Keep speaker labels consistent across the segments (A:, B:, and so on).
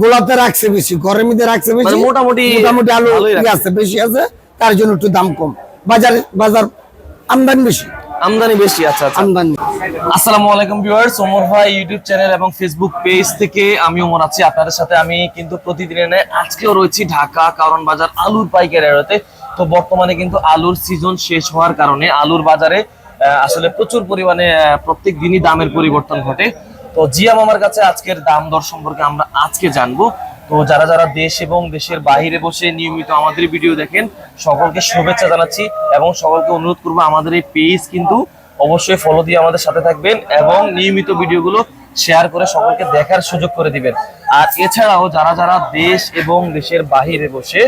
A: গোলাতে রাখছে বেশি গরমের মধ্যে রাখছে বেশি
B: মানে মোটামুটি
A: মোটামুটি আলু। আছে বেশি আছে তার জন্য একটু দাম কম। বাজার বাজার আমদানি বেশি।
B: আমদানি বেশি আচ্ছা আচ্ছা।
A: আমদানি।
B: আসসালামু আলাইকুম ভিউয়ার্স ওমর ভাই ইউটিউব চ্যানেল এবং ফেসবুক পেজ থেকে আমি ওমর আছি। আপনাদের সাথে আমি কিন্তু প্রতিদিনের আজকেও রয়েছি ঢাকা কারণ বাজার আলুর পাইকারি আড়তে তো বর্তমানে কিন্তু আলুর সিজন শেষ হওয়ার কারণে আলুর বাজারে আসলে প্রচুর পরিমাণে প্রত্যেক দিনই দামের পরিবর্তন ঘটে। তো জিয়া মামার কাছে আজকের দাম দর সম্পর্কে আমরা আজকে জানব। তো যারা যারা দেশ এবং দেশের বাইরে বসে নিয়মিত আমাদের ভিডিও দেখেন, সকলকে শুভেচ্ছা জানাচ্ছি এবং সকলকে অনুরোধ করব আমাদের এই পেজ কিন্তু অবশ্যই ফলো দিয়ে আমাদের সাথে থাকবেন এবং নিয়মিত ভিডিওগুলো শেয়ার করে সকলকে দেখার সুযোগ করে দিবেন। আর এছাড়াও যারা যারা দেশ এবং দেশের বাহিরে বসে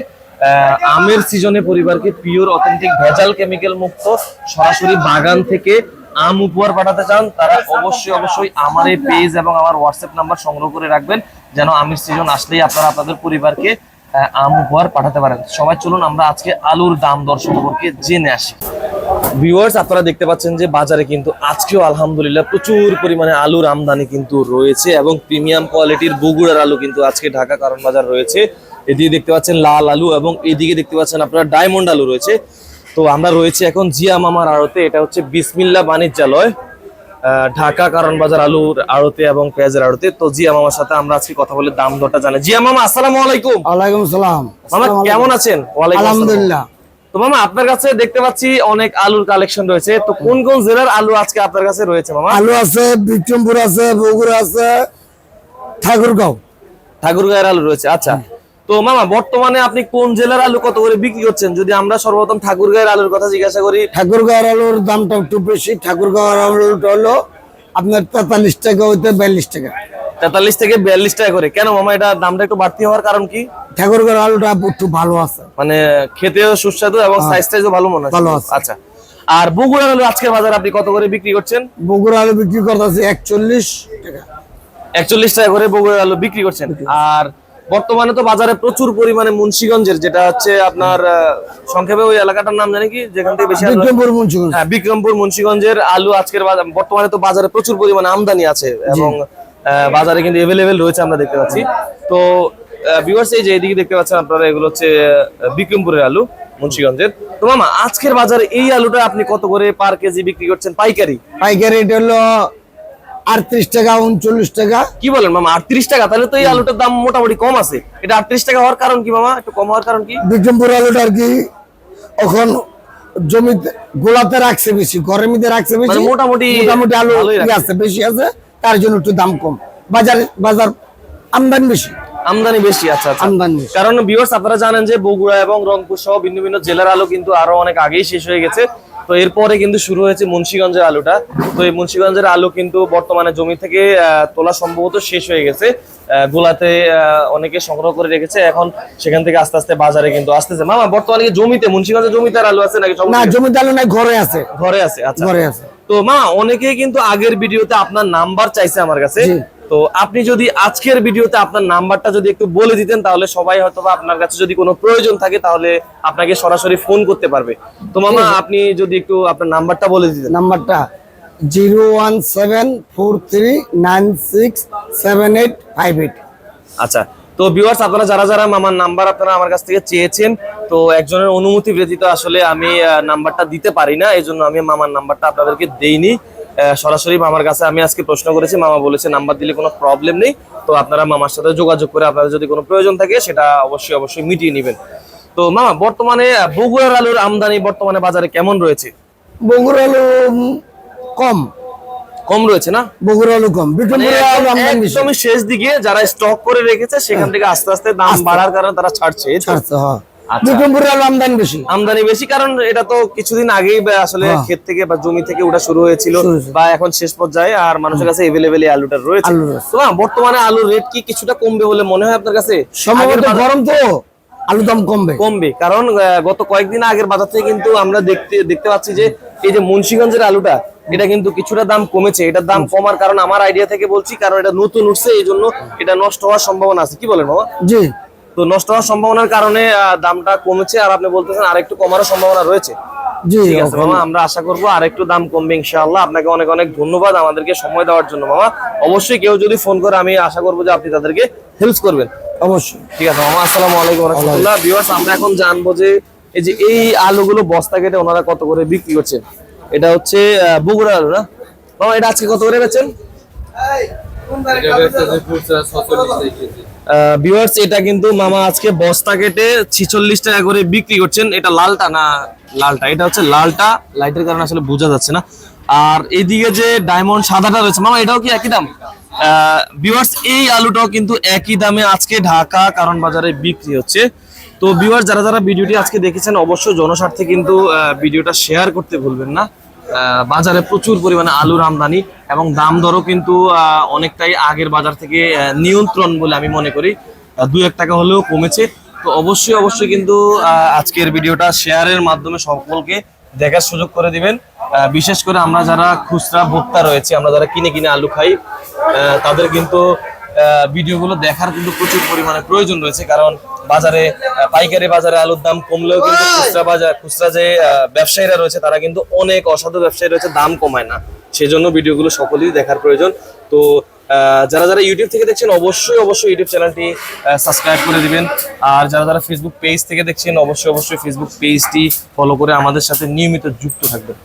B: আমের সিজনে পরিবারকে পিওর অথেন্টিক ভেজাল কেমিক্যাল মুক্ত সরাসরি বাগান থেকে আম উপহার পাঠাতে চান, তারা অবশ্যই অবশ্যই আমার এই পেজ এবং আমার হোয়াটসঅ্যাপ নাম্বার সংগ্রহ করে রাখবেন, যেন আমের সিজন আসলেই আপনারা আপনাদের পরিবারকে আম উপহার পাঠাতে পারেন। সবাই চলুন, আমরা আজকে আলুর দাম দর সম্পর্কে জেনে আসি। ভিউয়ার্স আপনারা দেখতে পাচ্ছেন যে বাজারে কিন্তু আজকেও আলহামদুলিল্লাহ প্রচুর পরিমাণে আলুর আমদানি কিন্তু রয়েছে এবং প্রিমিয়াম কোয়ালিটির বগুড়ার আলু কিন্তু আজকে ঢাকা কারণ বাজার রয়েছে। এদিকে দেখতে পাচ্ছেন লাল আলু এবং এদিকে দেখতে পাচ্ছেন আপনারা ডায়মন্ড আলু রয়েছে। তো আমরা রয়েছে এখন জিয়া মামার আড়তে। এটা হচ্ছে বিসমিল্লা বাণিজ্যালয় ঢাকা কারণ বাজার আলুর আড়তে এবং পেঁয়াজের আড়তে। তো জিয়া মামার সাথে আমরা আজকে কথা বলে দাম দরটা জানি জিয়া মামা আসসালামু আলাইকুম।
A: ওয়ালাইকুম সালাম।
B: মামা কেমন আছেন? ওয়ালাইকুম
A: আলহামদুলিল্লাহ।
B: তো মামা আপনার কাছে দেখতে পাচ্ছি অনেক আলুর কালেকশন রয়েছে। তো কোন কোন জেলার আলু আজকে আপনার কাছে রয়েছে মামা?
A: আলু আছে বিক্রমপুর আছে বগুড়া আছে ঠাকুরগাঁও।
B: ঠাকুরগাঁয়ের আলু রয়েছে। আচ্ছা তো মামা বর্তমানে আপনি কোন জেলার আলু কত করে বিক্রি করছেন? যদি আমরা সর্বপ্রথম ঠাকুরগাঁয়ের আলুর কথা জিজ্ঞাসা করি।
A: ঠাকুরগাঁওয়ের আলুর দামটা একটু বেশি ঠাকুরগাঁওয়ের আলুটা হলো আপনার তেতাল্লিশ টাকা হইতে বিয়াল্লিশ টাকা।
B: তেতাল্লিশ থেকে বিয়াল্লিশ টাকা করে। কেন মামা এটা দামটা একটু বাড়তি হওয়ার কারণ কি?
A: ঠাকুরগাঁওয়ের আলুটা একটু ভালো আছে।
B: মানে খেতেও সুস্বাদু এবং সাইজ টাইজও ভালো মনে হয়।
A: ভালো আছে।
B: আচ্ছা। আর বগুড়ার আলু আজকের বাজার আপনি কত করে বিক্রি করছেন?
A: বগুড়া আলু বিক্রি করতেছে একচল্লিশ টাকা।
B: একচল্লিশ টাকা করে বগুড়ার আলু বিক্রি করছেন। আর বর্তমানে তো বাজারে প্রচুর পরিমাণে মুন্সিগঞ্জের যেটা হচ্ছে আপনার সংক্ষেপে ওই এলাকাটার নাম জানি কি? যেখান থেকে বেশি
A: বিক্রমপুর মুন্সিগঞ্জ।
B: হ্যাঁ বিক্রমপুর মুন্সিগঞ্জের আলু আজকের বর্তমানে তো বাজারে প্রচুর পরিমাণে আমদানি আছে এবং বাজারে কিন্তু এভেলেবেল রয়েছে আমরা দেখতে পাচ্ছি। তো ভিউয়ার্স এই যে এদিকে দেখতে পাচ্ছেন আপনারা এগুলো হচ্ছে বিক্রমপুরের আলু মুন্সিগঞ্জের। তো মামা আজকের বাজারে এই আলুটা আপনি কত করে পার কেজি বিক্রি করছেন? পাইকারি।
A: পাইকারি এটা হলো আটত্রিশ টাকা উনচল্লিশ টাকা।
B: কি বলেন মামা আটত্রিশ টাকা? তাহলে তো এই আলুটার দাম মোটামুটি কম আছে। এটা আটত্রিশ টাকা হওয়ার কারণ কি মামা? একটু কম হওয়ার কারণ কি?
A: বিক্রমপুর আলুটা আর কি এখন জমিতে গোলাতে রাখছে বেশি গরমের মধ্যে রাখছে বেশি।
B: মানে মোটামুটি
A: মোটামুটি আলু আছে বেশি আছে তার জন্য একটু দাম কম। বাজার বাজার আমদানি বেশি।
B: আমদানি বেশি আচ্ছা আচ্ছা।
A: আমদানি
B: কারণ ভিউয়ার্স আপনারা জানেন যে বগুড়া এবং রংপুর সহ ভিন্ন ভিন্ন জেলার আলু কিন্তু আরও অনেক আগেই শেষ হয়ে গেছে। তো এরপরে কিন্তু শুরু হয়েছে মুন্সিগঞ্জের আলুটা। তো এই মুন্সিগঞ্জের আলু কিন্তু বর্তমানে জমি থেকে তোলা সম্ভবত শেষ হয়ে গেছে। গোলাতে অনেকে সংগ্রহ করে রেখেছে। এখন সেখান থেকে আস্তে আস্তে বাজারে কিন্তু আসতেছে। মামা বর্তমানে জমিতে মুন্সিগঞ্জের জমিতে আর আলু আছে নাকি
A: না জমিতে? আলু নাই ঘরে আছে।
B: ঘরে আছে আচ্ছা।
A: ঘরে আছে।
B: তো মা অনেকেই কিন্তু আগের ভিডিওতে আপনার নাম্বার চাইছে আমার কাছে। তো আপনি যদি আজকের ভিডিওতে আপনার নাম্বারটা যদি একটু বলে দিতেন তাহলে সবাই হয়তো আপনার কাছে যদি কোনো প্রয়োজন থাকে তাহলে আপনাকে সরাসরি ফোন করতে পারবে। তো মামা আপনি যদি একটু আপনার নাম্বারটা বলে দিতেন।
A: নাম্বারটা zero one seven four three nine six seven eight five eight.
B: আচ্ছা তো ভিউয়ার্স আপনারা যারা যারা মামার নাম্বার আপনারা আমার কাছ থেকে চেয়েছেন তো একজনের অনুমতি ব্যতীত আসলে আমি নাম্বারটা দিতে পারি না এই জন্য আমি মামার নাম্বারটা আপনাদেরকে দেইনি। সরাসরি মামার কাছে আমি আজকে প্রশ্ন করেছি মামা বলেছে নাম্বার দিলে কোনো প্রবলেম নেই। তো আপনারা মামার সাথে যোগাযোগ করে আপনাদের যদি কোনো প্রয়োজন থাকে সেটা অবশ্যই অবশ্যই মিটিয়ে নেবেন। তো মামা বর্তমানে বগুড়ার আলুর আমদানি বর্তমানে বাজারে কেমন রয়েছে?
A: বগুড়া আলু কম।
B: কম রয়েছে না?
A: বগুড়া আলু কম। বেশি।
B: একদমই শেষ দিকে যারা স্টক করে রেখেছে সেখান থেকে আস্তে আস্তে দাম বাড়ার কারণে তারা ছাড়ছে।
A: ছাড়ছে হ্যাঁ।
B: আচ্ছা।
A: আলু আমদানি বেশি।
B: আমদানি বেশি কারণ এটা তো কিছুদিন আগেই আসলে
A: হ্যাঁ।
B: ক্ষেত থেকে বা জমি থেকে ওটা শুরু হয়েছিল বা এখন শেষ পর্যায়ে আর মানুষের কাছে এভেলেবেল আলুটা রয়েছে।
A: আলু
B: তো বর্তমানে আলুর রেট কি কিছুটা কমবে বলে মনে হয় আপনার কাছে?
A: সম্ভবত গরম তো আলু দাম কমবে।
B: কমবে কারণ আহ, গত কয়েকদিন আগের বাজার থেকে কিন্তু আমরা দেখতে দেখতে পাচ্ছি যে এই যে মুন্সিগঞ্জের আলুটা এটা কিন্তু কিছুটা দাম কমেছে। এটার দাম কমার কারণ আমার আইডিয়া থেকে বলছি কারণ এটা নতুন উঠছে এই জন্য এটা নষ্ট হওয়ার সম্ভাবনা আছে। কি বলেন বাবা?
A: জি।
B: তো নষ্ট হওয়ার সম্ভাবনার কারণে দামটা কমেছে আর আপনি বলতেছেন আর একটু কমারও সম্ভাবনা রয়েছে। ঠিক আছে মামা আমরা আশা করব আর একটু দাম কমবে ইনশাআল্লাহ। আপনাকে অনেক অনেক ধন্যবাদ আমাদেরকে সময় দেওয়ার জন্য মামা। অবশ্যই কেউ যদি ফোন করে আমি আশা করব যে আপনি তাদেরকে হেল্প করবেন।
A: অবশ্যই।
B: ঠিক আছে মামা আসসালামু আলাইকুম রহমতুল্লাহ। ভিউয়ার্স আমরা এখন জানব যে এই যে এই আলুগুলো বস্তা কেটে ওনারা কত করে বিক্রি করছেন? এটা হচ্ছে বগুড়া আলু না? মামা এটা আজকে কত করে বেচেন? ভিউয়ার্স এটা কিন্তু মামা আজকে বস্তা কেটে ছিচল্লিশ টাকা করে বিক্রি করছেন। এটা লালটা না লালটা? এটা হচ্ছে লালটা। লাইটের কারণে আসলে বোঝা যাচ্ছে না। আর এদিকে যে ডায়মন্ড সাদাটা রয়েছে, মামা, এটাও কি একই দাম? ভিউয়ার্স এই আলুটাও কিন্তু একই দামে আজকে ঢাকা কারণ বাজারে বিক্রি হচ্ছে। তো ভিউয়ার্স যারা যারা ভিডিওটি আজকে দেখেছেন, অবশ্যই জনস্বার্থে কিন্তু ভিডিওটা শেয়ার করতে ভুলবেন না। বাজারে প্রচুর পরিমাণে আলুর আমদানি এবং দাম দরও কিন্তু অনেকটাই আগের বাজার থেকে নিয়ন্ত্রণ বলে আমি মনে করি। দু এক টাকা হলেও কমেছে। তো অবশ্যই অবশ্যই কিন্তু আজকের ভিডিওটা শেয়ারের মাধ্যমে সকলকে দেখার সুযোগ করে দিবেন। বিশেষ করে আমরা যারা খুচরা ভোক্তা রয়েছে, আমরা যারা কিনে কিনে আলু খাই তাদের কিন্তু ভিডিওগুলো দেখার কিন্তু প্রচুর পরিমাণে প্রয়োজন রয়েছে কারণ বাজারে পাইকারি বাজারে আলুর দাম কমলেও কিন্তু খুচরা বাজার খুচরা যে ব্যবসায়ীরা রয়েছে তারা কিন্তু অনেক অসাধু ব্যবসায়ী রয়েছে দাম কমায় না। সেজন্য ভিডিওগুলো সকলেই দেখার প্রয়োজন। তো যারা যারা ইউটিউব থেকে দেখছেন অবশ্যই অবশ্যই ইউটিউব চ্যানেলটি সাবস্ক্রাইব করে দিবেন। আর যারা যারা ফেসবুক পেজ থেকে দেখছেন অবশ্যই অবশ্যই ফেসবুক পেজটি ফলো করে আমাদের সাথে নিয়মিত যুক্ত থাকবেন।